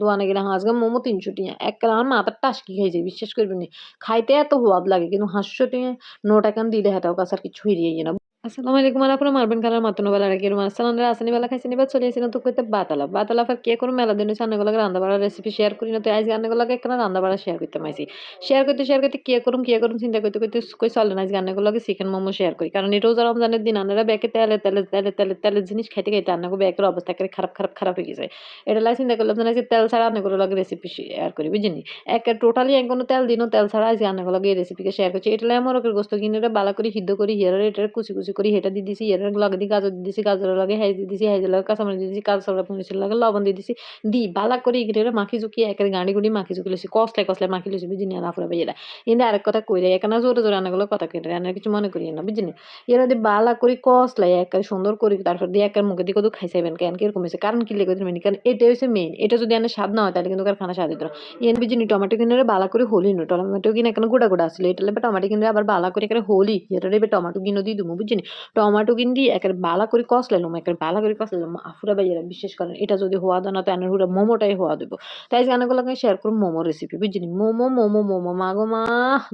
দোকানে গেলে আজকে মোমো তিনশো টিয়া। এক আমার মাথার টাসকি খাই যায় বিশ্বাস করবেন খাইতে এত সোয়াদ লাগে, কিন্তু হাঁসশো টিয়া, নোটা কেন দিলে হাতে কাছে আর কিছু হিরিয়ে না। আসসালামু আলাইকুম। আর আপনার মারবেন কালার মাতনো বেলা রাখি আসসালাম। আসনি বেলা খাইছেন এবার চলে আসেন তো কইতে বাতালা। বাতালা ফের কে করে মেলা দিন রান্না বাড়ার রেসিপি শেয়ার করি না। তো আজ রান্নাগুলোকে একটা রান্না বাড়া শেয়ার করতে মাইছি। শেয়ার করতে শেয়ার করতে কে করুম কে করুম চিন্তা করতে করতে কই চলে না। আজ রান্নাগুলোকে চিকেন মোমো শেয়ার করি। কারণ এই রোজা রমজানের দিন আনারা ব্যাকে তেলে তেলে তেলে তেলে, তেলের জিনিস খাইতে খাইতে রান্নাকে ব্যাকের অবস্থা করে খারাপ খারাপ খারাপ হয়ে গেছে। এটা লাই চিন্তা করলাম যে তেল ছাড়া রান্নাগুলোকে রেসিপি শেয়ার করি বুঝিনি এক টোটালি এক কোনো তেল দিনও তেল ছাড়া আজ রান্নাগুলোকে এই রেসিপিকে শেয়ার করছি। এটা আমার গোস্ত। কিনে বালা করে সিদ্ধ করি, হিয়ার এটা কুচি কুচি করি হেটা দিয়ে দিছি এর লগে দিয়ে গাজর দিয়ে দিছি গাজরের লগে হেজ দিয়ে দিছি হেজের লগে কাঁচামরিচ দিয়ে দিছি কাঁচা মরিচের লগে লবণ দিয়ে দিছি দি, বালা করে ইগরে মাখি জুকি একের গাঁড়ি গুড়ি মাখি জুকি লইছি, কসলে কসলে মাখি লইছি বুঝিনি আর আফরা বেজেরা এনে আরেক কথা কইরে, এখানে জোরে জোরে আনাগুলো কথা কেটে আনার কিছু মনে করি না বুঝিনি এরা দিয়ে বালা করি কসলাই একের সুন্দর করি তারপর দিয়ে একের মুখে দিয়ে কত খাইছাইবেন কেন? কীরকম হয়েছে কারণ কি লেগে দিবেন কারণ এটা হচ্ছে মেইন এটা যদি আনে স্বাদ না হয় তাহলে কিন্তু খানা স্বাদ দিত এন বুঝিনি টমেটো কিনে বালা করে হলি নো, টমেটো কিনে এখানে গোড়া গোড়া আসলে এটা টমেটো কিনে আবার বালা করে এখানে হলি এটা টমেটো কিনে দিয়ে দেবো বুঝিনি টমেটো কিন দিয়ে একের বালা করে কস লাইলাম একের বালা করে কস লাইলাম আফুরা বাইরা বিশেষ করেন এটা যদি হওয়া দেয় না, তো এনার হুরা মোমোটাই হওয়া দেবো। তাই গানগুলোকে শেয়ার করুন মোমো রেসিপি বুঝিনি মোমো মোমো মোমো, মা গো মা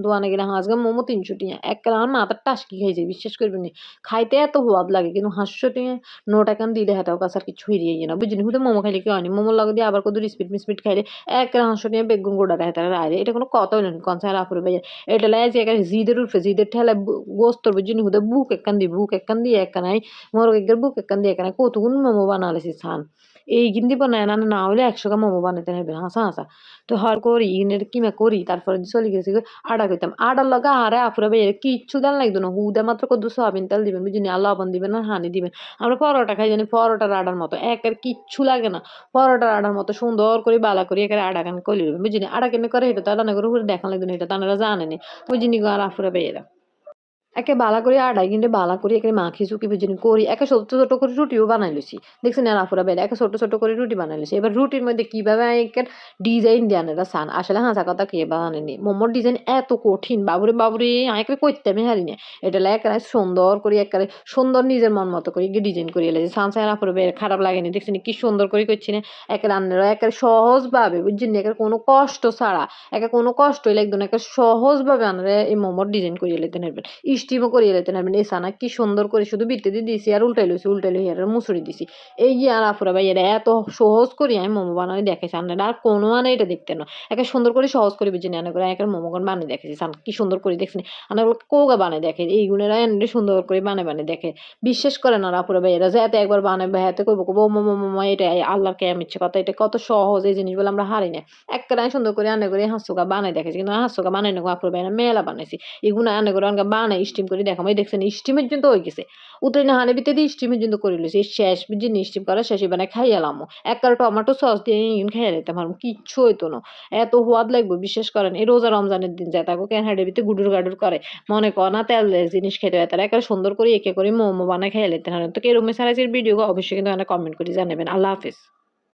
দোকানে গেলে আজকে মোমো তিনশো টিয়া, এক আমার মাথার টাসকি খাইছে, বিশ্বাস করবেন খাইতে এত সোয়াদ লাগে, কিন্তু হাঁসশো টিয়া নো টাকান দিলে হেটাও কাছে আর কিছু হিরিয়ে না বুঝিনি হুতে মোমো খাইলে কি হয়নি মোমো লগে দিয়ে আবার কত স্পিড মিসপিড খাইলে এক হাঁসশো টিয়া বেগুন গোড়া হেতারা রায় এটা কোনো কথা না কনসার আফুরে বাইরে এটা লাই যে জিদের উঠবে জিদের ঠেলা গোস্তর বুঝিনি হুতে বুক একখান একখান দিয়ে একখানাই মোর এগের বুক একখান দিয়ে এখানে কতগুণ মোমো বানালেছি ছান এই গিন্দি বানায় না না হলে একশো গ্রাম মোমো বানাইতে নেবে হাসা হাসা তো হর করি ইনের কিমা করি তারপরে চলে গেছি আডা করতাম আডার লগা আরে আফুরা বাইরে কিচ্ছু দেন লাগতো না হুদা মাত্র কত সোয়াবিন তেল দিবেন বুঝিনি আর লবণ দিবেন আর হানি দিবেন আমরা পরোটা খাই জানি পরোটার আডার মতো একের কিচ্ছু লাগে না পরোটার আডার মতো সুন্দর করে বালা করে একের আডা কান কলি বুঝিনি আডা কেন করে এটা তারা করে দেখা লাগতো না এটা তারা জানেনি বুঝিনি আর আফুরা বাইরা একে বালা করে আড়াই কিন্তু বালা করে একে মাখি চুকি বুঝিনি করি। একে ছোট ছোট করে রুটিও বানাই লইছি। দেখছেন আর আফুরা বেড়ে। একে ছোট ছোট করে রুটি বানাই লইছি। এবার রুটির মধ্যে কীভাবে একে ডিজাইন দেন এটা সান? আসলে হাঁসা কথা কে বানানি মোমোর ডিজাইন এত কঠিন। বাবুরে বাবুরে একে করতে আমি হারি না। এটা একেবারে সুন্দর করে, একেবারে সুন্দর নিজের মন মতো করে ডিজাইন করিয়ে এলেছে সান সান আফুরা বেড়ে। খারাপ লাগেনি দেখছেন কি সুন্দর করে করছি না? একে রান্নার একেবারে সহজভাবে, বুঝছেন একের কোনো কষ্ট ছাড়া। একে কোনো কষ্টই লাগতো না একে সহজভাবে আনারে এই মোমোর ডিজাইন করিয়ে লেতে নেবেন। স্টিমও করিয়ে লেতে নেবেন এই সানা কি সুন্দর করে শুধু বিটতে দিয়ে দিছি আর উল্টাই লইছি, উল্টাই লই আর মুসুরি দিছি। এই যে আর আফুরা ভাই, এরা এত সহজ করি আমি মোমো বানাই দেখেছি আপনারা আর কোনো মানে এটা দেখতে না। একে সুন্দর করে সহজ করে বুঝে নেন করে একের মোমো গান বানিয়ে দেখেছি সান কি সুন্দর করে দেখছেন? আনাগুলো কোগা বানিয়ে দেখে? এই গুণেরা এনে সুন্দর করে বানিয়ে বানিয়ে দেখে। বিশ্বাস করে না আফুরা ভাই, এরা যাতে একবার বানাবে হাতে করব করব মোমো মোমো, এটা আল্লাহর কে ইচ্ছে কথা এটা কত সহজ এই জিনিসগুলো আমরা হারি না। একটা সুন্দর করে, আনে করে হাঁসুকা বানাই দেখেছি, কিন্তু হাঁসুকা বানাই না আফুরা ভাই মেলা বানাইছি। এগুলো আনে করে অনেক বানাই স্টিম করে দেখাম। এই দেখছেন স্টিমের জন্য হয়ে গেছে। উতরে না হানে ভিতরে দিয়ে স্টিমের জন্য করে লইছি। শেষ জিনিস স্টিম করা শেষে বানায় খাই এলাম এক কারও টমেটো সস দিয়ে খাইয়ে নিতাম আর কিচ্ছু হইতো না। এত সোয়াদ লাগবে, বিশ্বাস করেন, এই রোজা রমজানের দিন যায়, তাকে ক্যান হাডের ভিতরে গুডুর গাডুর করে? মনে কর না, তেল জিনিস খেতে হয়, তারা একেবারে সুন্দর করে একে করে মোমো বানায় খাইয়ে নিতে তো কেরম সারাইজের ভিডিও অবশ্যই কিন্তু কমেন্ট করে জানাবেন। আল্লাহ হাফিজ।